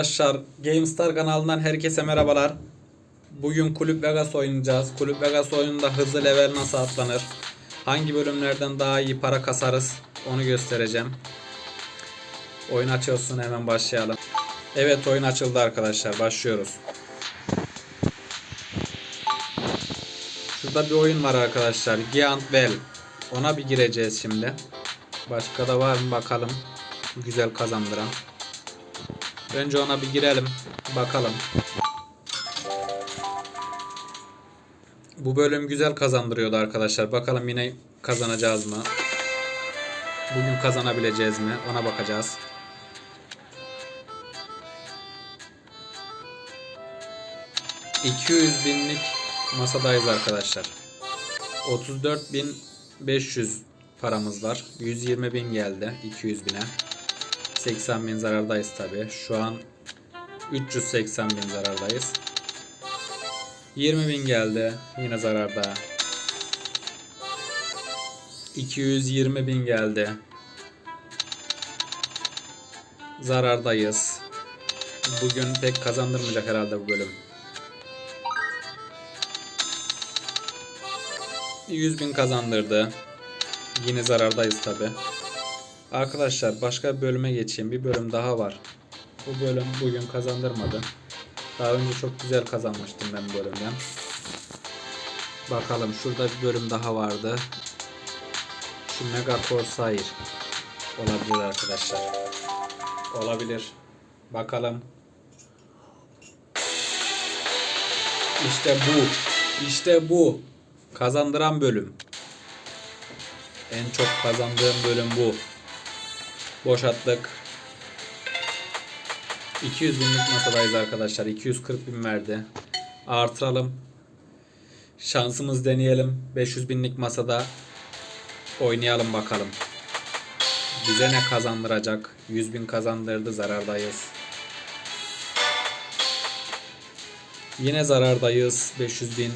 Arkadaşlar GameStar kanalından herkese merhabalar. Bugün Kulüp Vegas oynayacağız. Kulüp Vegas oyununda hızlı level nasıl atlanır? Hangi bölümlerden daha iyi para kasarız? Onu göstereceğim. Oyun açılsın hemen başlayalım. Evet oyun açıldı arkadaşlar. Başlıyoruz. Şurada bir oyun var arkadaşlar. Giant Well. Ona bir gireceğiz şimdi. Başka da var mı bakalım. Güzel kazandıran. Önce ona bir girelim. Bakalım. Bu bölüm güzel kazandırıyordu arkadaşlar. Bakalım yine kazanacağız mı? Bugün kazanabileceğiz mi? Ona bakacağız. ...200 binlik masadayız arkadaşlar. 34.500 paramız var. 120 bin geldi 200 bine. 80 bin zarardayız tabi. Şu an 380 bin zarardayız. 20 bin geldi. Yine zararda. 220 bin geldi. Zarardayız. Bugün pek kazandırmayacak herhalde bu bölüm. 100 bin kazandırdı. Yine zarardayız tabi. Arkadaşlar başka bir bölüme geçeyim. Bir bölüm daha var. Bu bölüm bugün kazandırmadı. Daha önce çok güzel kazanmıştım ben bu bölümden. Bakalım şurada bir bölüm daha vardı. Şu Mega Corsair olabilir arkadaşlar. Olabilir. Bakalım. İşte bu. İşte bu. Kazandıran bölüm. En çok kazandığım bölüm bu. Boşalttık. 200 binlik masadayız arkadaşlar. 240 bin verdi. Artıralım. Şansımız deneyelim. 500 binlik masada oynayalım bakalım. Bize ne kazandıracak? 100 bin kazandırdı. Zarardayız. Yine zarardayız. 500 bin.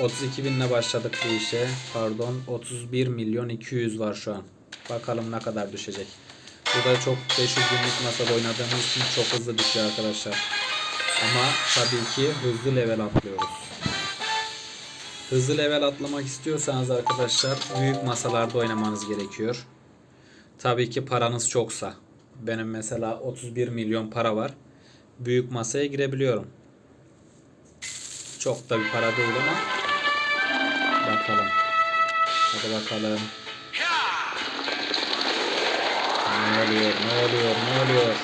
32 binle başladık bu işe. Pardon. 31 milyon 200 var şu an. Bakalım ne kadar düşecek. Burada çok 500 binlik masada oynadığımız için çok hızlı düşüyor arkadaşlar. Ama tabii ki hızlı level atlıyoruz. Hızlı level atlamak istiyorsanız arkadaşlar büyük masalarda oynamanız gerekiyor. Tabii ki paranız çoksa. Benim mesela 31 milyon para var. Büyük masaya girebiliyorum. Çok da bir para değil ama bakalım. Hadi bakalım. Ne oluyor? Ne oluyor? Ne oluyor?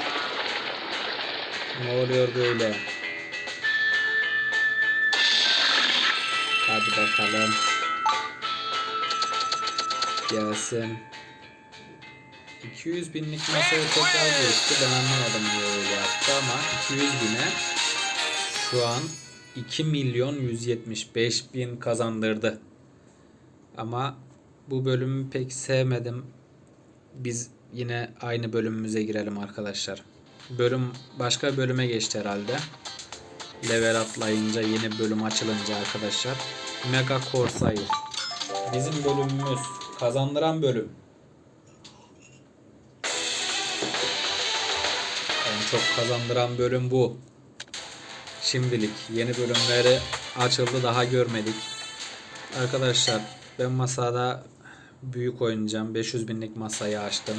Ne oluyor böyle? Hadi bakalım. Gelsin. 200 binlik masaya tekrar geçti. Ben anlamadım niye öyle yaptı ama 200 bine şu an 2 milyon 175 bin kazandırdı. Ama bu bölümü pek sevmedim. Biz yine aynı bölümümüze girelim arkadaşlar. Bölüm başka bölüme geçti herhalde. Level atlayınca yeni bölüm açılınca arkadaşlar. Mega Corsair. Bizim bölümümüz kazandıran bölüm. En çok kazandıran bölüm bu. Şimdilik yeni bölümleri açıldı daha görmedik. Arkadaşlar ben masada büyük oynayacağım. 500 binlik masayı açtım.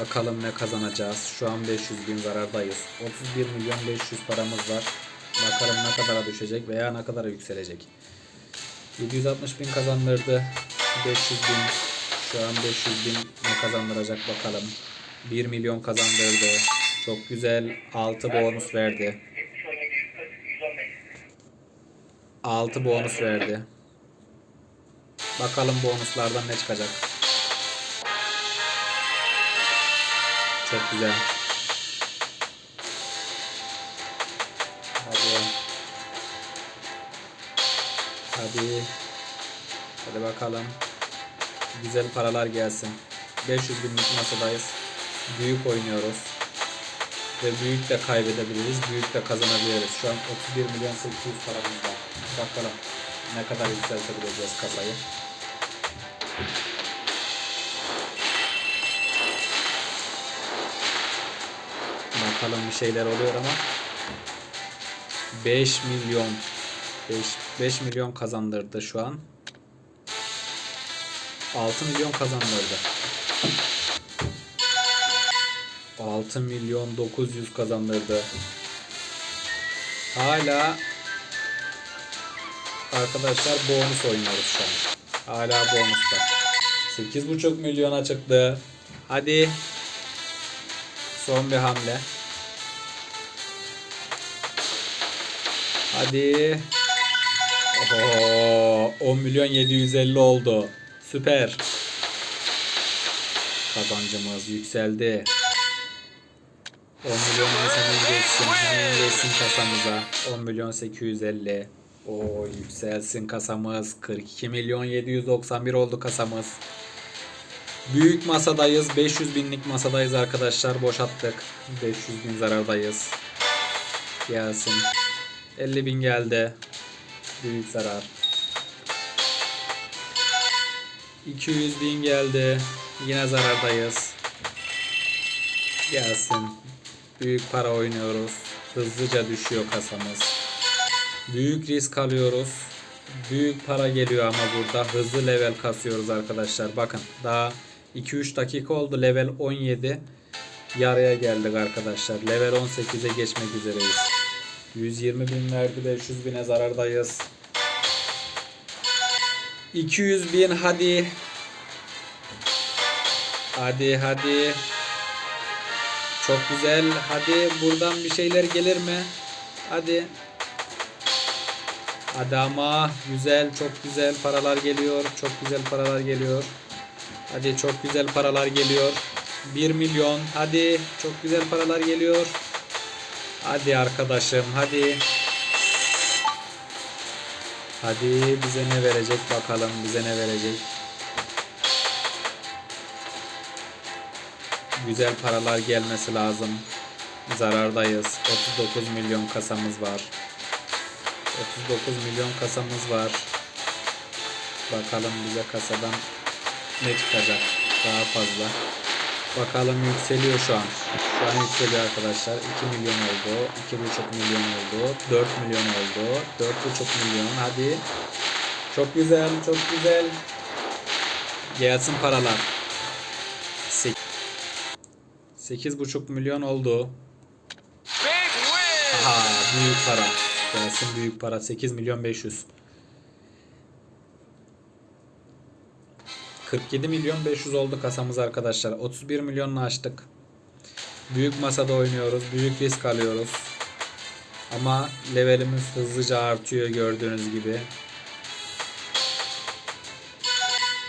Bakalım ne kazanacağız. Şu an 500 bin zarardayız. 31 milyon 500 paramız var. Bakalım ne kadara düşecek veya ne kadara yükselecek. 760 bin kazandırdı. 500 bin. Şu an 500 bin ne kazandıracak bakalım. 1 milyon kazandırdı. Çok güzel. 6 bonus verdi. 6 bonus verdi. Bakalım bonuslardan ne çıkacak. Çok güzel. Hadi. Hadi. Hadi bakalım. Güzel paralar gelsin. 500 binlik masadayız. Büyük oynuyoruz. Ve büyük de kaybedebiliriz. Büyük de kazanabiliriz. Şu an 31 milyon 800 paramız var. Bakalım ne kadar yükseltebileceğiz kasayı. Bakalım bir şeyler oluyor ama 5 milyon 5, 5 milyon kazandırdı şu an. 6 milyon kazandırdı. 6 milyon 900 kazandırdı. Hala arkadaşlar bonus oynuyoruz şu an. Hala bonusta. 8,5 milyona çıktı. Hadi. Son bir hamle. Hadi. Oho, 10 milyon 750 oldu. Süper. Kazancımız yükseldi. 10 milyon hemen geçsin. Hemen geçsin kasamıza. 10 milyon 850. O yükselsin kasamız. 42 milyon 791 oldu kasamız. Büyük masadayız. 500 binlik masadayız arkadaşlar. Boşalttık. 500 bin zarardayız. Gelsin. 50 bin geldi. Büyük zarar. 200 bin geldi. Yine zarardayız. Gelsin. Büyük para oynuyoruz. Hızlıca düşüyor kasamız. Büyük risk alıyoruz. Büyük para geliyor ama burada hızlı level kasıyoruz arkadaşlar. Bakın daha 2-3 dakika oldu. Level 17. Yarıya geldik arkadaşlar. Level 18'e geçmek üzereyiz. 120 bin verdi. 500 bine zarardayız. 200 bin hadi. Hadi hadi. Çok güzel. Hadi buradan bir şeyler gelir mi? Hadi. Hadi ama güzel, çok güzel paralar geliyor. Çok güzel paralar geliyor. Hadi çok güzel paralar geliyor. 1 milyon. Hadi çok güzel paralar geliyor. Hadi arkadaşım, hadi. Hadi bize ne verecek bakalım bize ne verecek. Güzel paralar gelmesi lazım. Zarardayız. 39 milyon kasamız var. 39 milyon kasamız var. Bakalım bize kasadan ne çıkacak daha fazla. Bakalım yükseliyor şu an. Şu an yükseliyor arkadaşlar. 2 milyon oldu. 2,5 milyon oldu. 4 milyon oldu. 4,5 milyon. Hadi. Çok güzel. Çok güzel. Gelsin paralar. 8,5 milyon oldu. Aha büyük para. Gelsin büyük para. 8 milyon 500. 47 milyon 500 oldu kasamız arkadaşlar. 31 milyonla açtık. Büyük masada oynuyoruz. Büyük risk alıyoruz. Ama levelimiz hızlıca artıyor gördüğünüz gibi.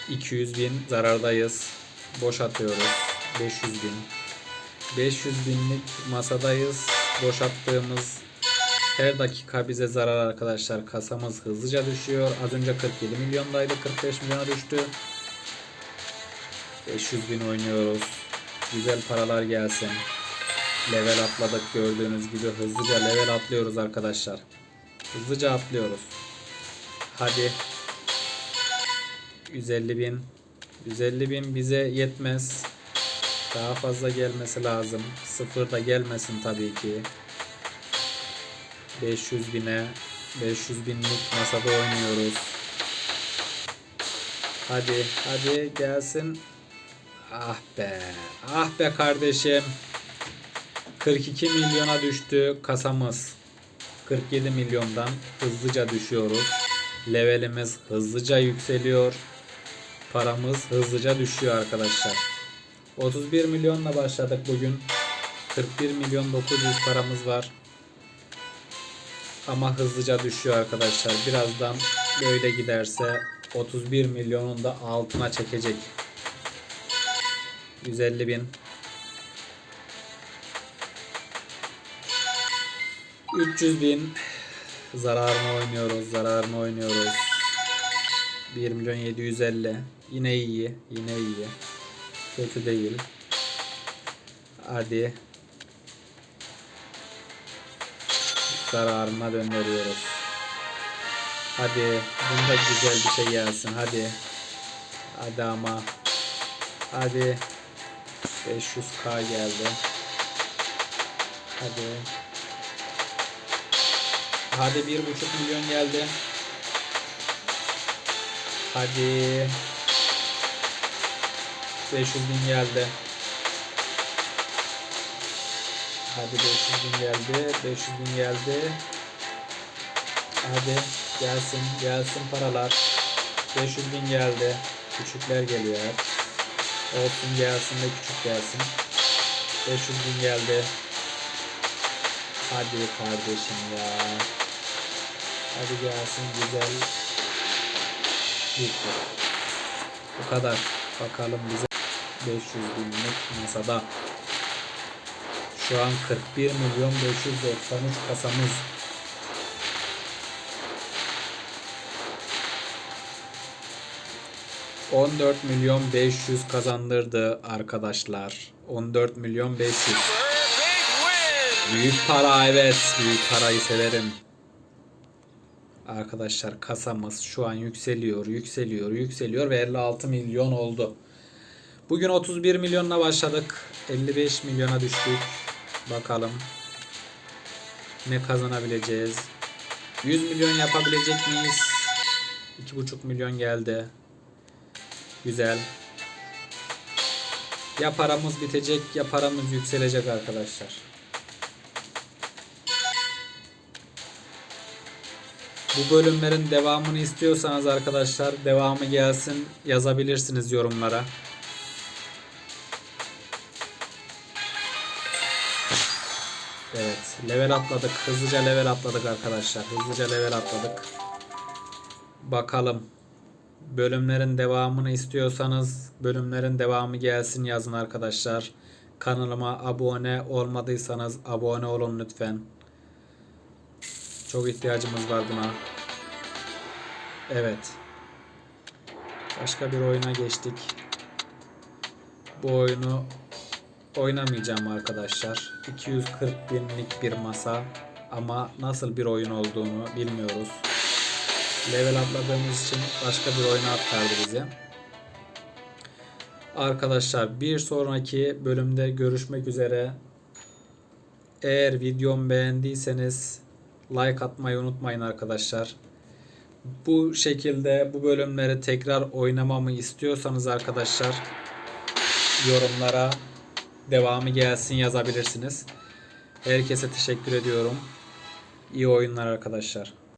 200 bin zarardayız. Boş atıyoruz. 500 bin. 500 binlik masadayız. Boş attığımız her dakika bize zarar arkadaşlar. Kasamız hızlıca düşüyor. Az önce 47 milyondaydı. 45 milyona düştü. 500 bin oynuyoruz. Güzel paralar gelsin. Level atladık gördüğünüz gibi. Hızlıca level atlıyoruz arkadaşlar. Hızlıca atlıyoruz. Hadi. 150 bin. 150 bin bize yetmez. Daha fazla gelmesi lazım. Sıfır da gelmesin tabii ki. 500 bine 500 binlik masada oynuyoruz. Hadi hadi gelsin. Ah be. Ah be kardeşim. 42 milyona düştü kasamız. 47 milyondan hızlıca düşüyoruz. Levelimiz hızlıca yükseliyor. Paramız hızlıca düşüyor arkadaşlar. 31 milyonla başladık bugün. 41 milyon 900 paramız var. Ama hızlıca düşüyor arkadaşlar. Birazdan böyle giderse 31 milyonun da altına çekecek. 150 bin. 300 bin. Zararını oynuyoruz. Zararını oynuyoruz. 1 milyon 750. Yine iyi. Yine iyi. Kötü değil. Hadi. Zararına döndürüyoruz. Hadi. Bunda güzel bir şey gelsin. Hadi. Hadi ama. Hadi. 500k geldi. Hadi. Hadi bir buçuk milyon geldi. Hadi. 500 bin geldi. Hadi 500 bin geldi. 500 bin geldi. Hadi gelsin gelsin paralar. 500 bin geldi. Küçükler geliyor. Olsun gelsin de küçük gelsin. 500 bin geldi. Hadi kardeşim ya. Hadi gelsin güzel. Bitti. Bu kadar. Bakalım bize 500 binlik masada. Şu an 41 milyon 593 kasamız. ...14 milyon 500 kazandırdı arkadaşlar. 14 milyon 500. Big win. Büyük para evet. Büyük parayı severim. Arkadaşlar kasamız şu an yükseliyor, yükseliyor, yükseliyor ve 56 milyon oldu. Bugün 31 milyonla başladık. 55 milyona düştük. Bakalım ne kazanabileceğiz. 100 milyon yapabilecek miyiz? 2,5 milyon geldi. Güzel. Ya paramız bitecek ya paramız yükselecek arkadaşlar. Bu bölümlerin devamını istiyorsanız arkadaşlar devamı gelsin yazabilirsiniz yorumlara. Evet level atladık. Hızlıca level atladık arkadaşlar. Hızlıca level atladık. Bakalım. Bölümlerin devamını istiyorsanız bölümlerin devamı gelsin yazın arkadaşlar. Kanalıma abone olmadıysanız abone olun lütfen. Çok ihtiyacımız var buna. Evet. Başka bir oyuna geçtik. Bu oyunu oynamayacağım arkadaşlar. 240 binlik bir masa ama nasıl bir oyun olduğunu bilmiyoruz. Level atladığımız için başka bir oyuna aktardı bize. Arkadaşlar bir sonraki bölümde görüşmek üzere. Eğer videomu beğendiyseniz like atmayı unutmayın arkadaşlar. Bu şekilde bu bölümleri tekrar oynamamı istiyorsanız arkadaşlar yorumlara devamı gelsin yazabilirsiniz. Herkese teşekkür ediyorum. İyi oyunlar arkadaşlar.